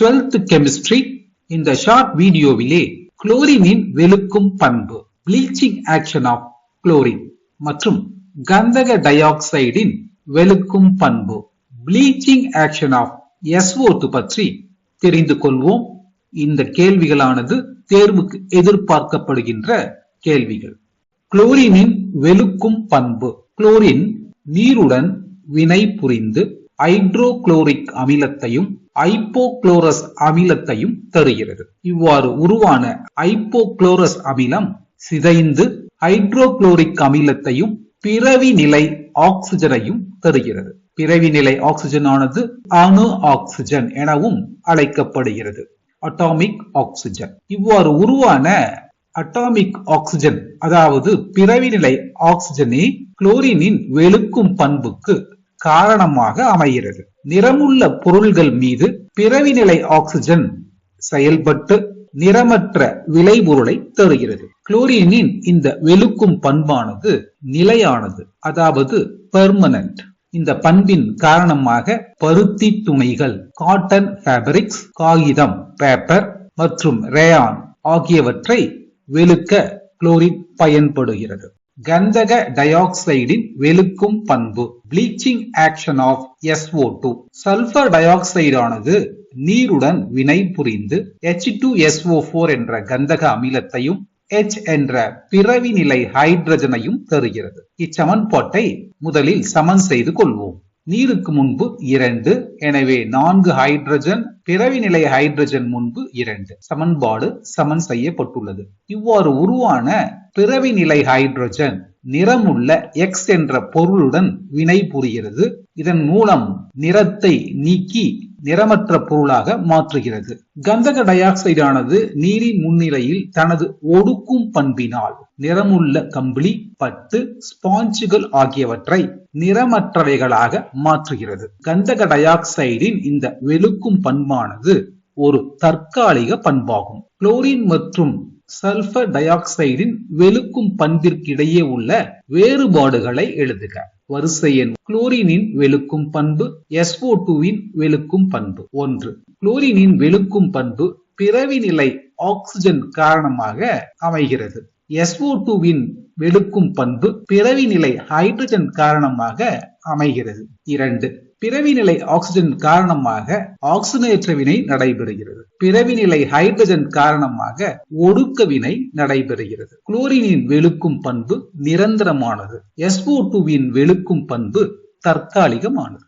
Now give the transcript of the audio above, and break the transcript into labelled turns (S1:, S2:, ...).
S1: Twelfth chemistry இந்த short வீடியோவிலே குளோரினின் வெளுக்கும் பண்பு ப்ளீச்சிங் ஆக்ஷன் ஆஃப் குளோரின் மற்றும் கந்தக டை ஆக்சைடின் வெளுக்கும் பண்பு ப்ளீச்சிங் ஆக்ஷன் ஆஃப் SO2 பற்றி தெரிந்து கொள்வோம். இந்த கேள்விகளானது தேர்வுக்கு எதிர்பார்க்கப்படுகின்ற கேள்விகள். குளோரினின் வெளுக்கும் பண்பு குளோரின் நீருடன் வினை புரிந்து ஹைட்ரோகுளோரிக் அமிலத்தையும் ஐப்போகுளோரஸ் அமிலத்தையும் தருகிறது. இவ்வாறு உருவான ஐப்போகுளோரஸ் அமிலம் சிதைந்து ஹைட்ரோகுளோரிக் அமிலத்தையும் பிறவி நிலை ஆக்சிஜனையும் தருகிறது. பிறவி நிலை ஆக்சிஜன் ஆனது அணு ஆக்சிஜன் எனவும் அழைக்கப்படுகிறது. Atomic oxygen. இவ்வாறு உருவான அட்டாமிக் ஆக்சிஜன் அதாவது பிறவி நிலை ஆக்சிஜனே குளோரினின் வெளுக்கும் பண்புக்கு காரணமாக அமைகிறது. நிறமுள்ள பொருள்கள் மீது பிறவி நிலை ஆக்சிஜன் செயல்பட்டு நிறமற்ற விளைபொருளை தருகிறது. குளோரினின் இந்த வெளுக்கும் பண்பானது நிலையானது அதாவது பெர்மனன்ட் இந்த பண்பின் காரணமாக பருத்தி துணிகள் காட்டன் ஃபேப்ரிக்ஸ் காகிதம் பேப்பர் மற்றும் ரேயான் ஆகியவற்றை வெளுக்க குளோரின் பயன்படுகிறது. கந்தக டயாக்சைடின் வெளுக்கும் பண்பு bleaching action of SO2 sulphur tie ஆக்சைடானது நீருடன் வினை புரிந்து H2SO4 என்ற கந்தக அமிலத்தையும் எச் என்ற பிறவி நிலை ஹைட்ரஜனையும் தருகிறது. இச்சமன்பாட்டை முதலில் சமன் செய்து கொள்வோம். நீருக்கு முன்பு இரண்டு எனவே நான்கு ஹைட்ரஜன் பிறவி நிலை ஹைட்ரஜன் முன்பு இரண்டு. சமன்பாடு சமன் செய்யப்பட்டுள்ளது. இவ்வாறு உருவான பிறவி நிலை ஹைட்ரஜன் நிறமுள்ள எக்ஸ் என்ற பொருளுடன் வினை புரிகிறது. இதன் மூலம் நிறத்தை நீக்கி நிறமற்ற பொருளாக மாற்றுகிறது. கந்தக டை ஆக்சைடானது நீரின் முன்னிலையில் தனது ஒடுக்கும் பண்பினால் நிறமுள்ள கம்பளி பட்டு ஸ்பாஞ்சுகள் ஆகியவற்றை நிறமற்றவைகளாக மாற்றுகிறது. கந்தக டை ஆக்சைடின் இந்த வெளுக்கும் பண்பானது ஒரு தற்காலிக பண்பாகும். குளோரின் மற்றும் சல்பர் டை ஆக்சைடின் வெளுக்கும் பண்பிற்கிடையே உள்ள வேறுபாடுகளை எழுதுக. வரிசை எண் குளோரினின் வெளுக்கும் பண்பு எஸ்ஓ டூவின் வெளுக்கும் பண்பு. ஒன்று குளோரினின் வெளுக்கும் பண்பு பிறவி நிலை ஆக்சிஜன் காரணமாக அமைகிறது. எஸ்ஓ டூவின் வெளுக்கும் பண்பு பிறவி நிலை ஹைட்ரஜன் காரணமாக அமைகிறது. இரண்டு பிறவி நிலை ஆக்சிஜன் காரணமாக ஆக்சிஜனேற்ற வினை நடைபெறுகிறது. பிறவி நிலை ஹைட்ரஜன் காரணமாக ஒடுக்க வினை நடைபெறுகிறது. குளோரினின் வெளுக்கும் பண்பு நிரந்தரமானது. SO2 டூவின் வெளுக்கும் பண்பு தற்காலிகமானது.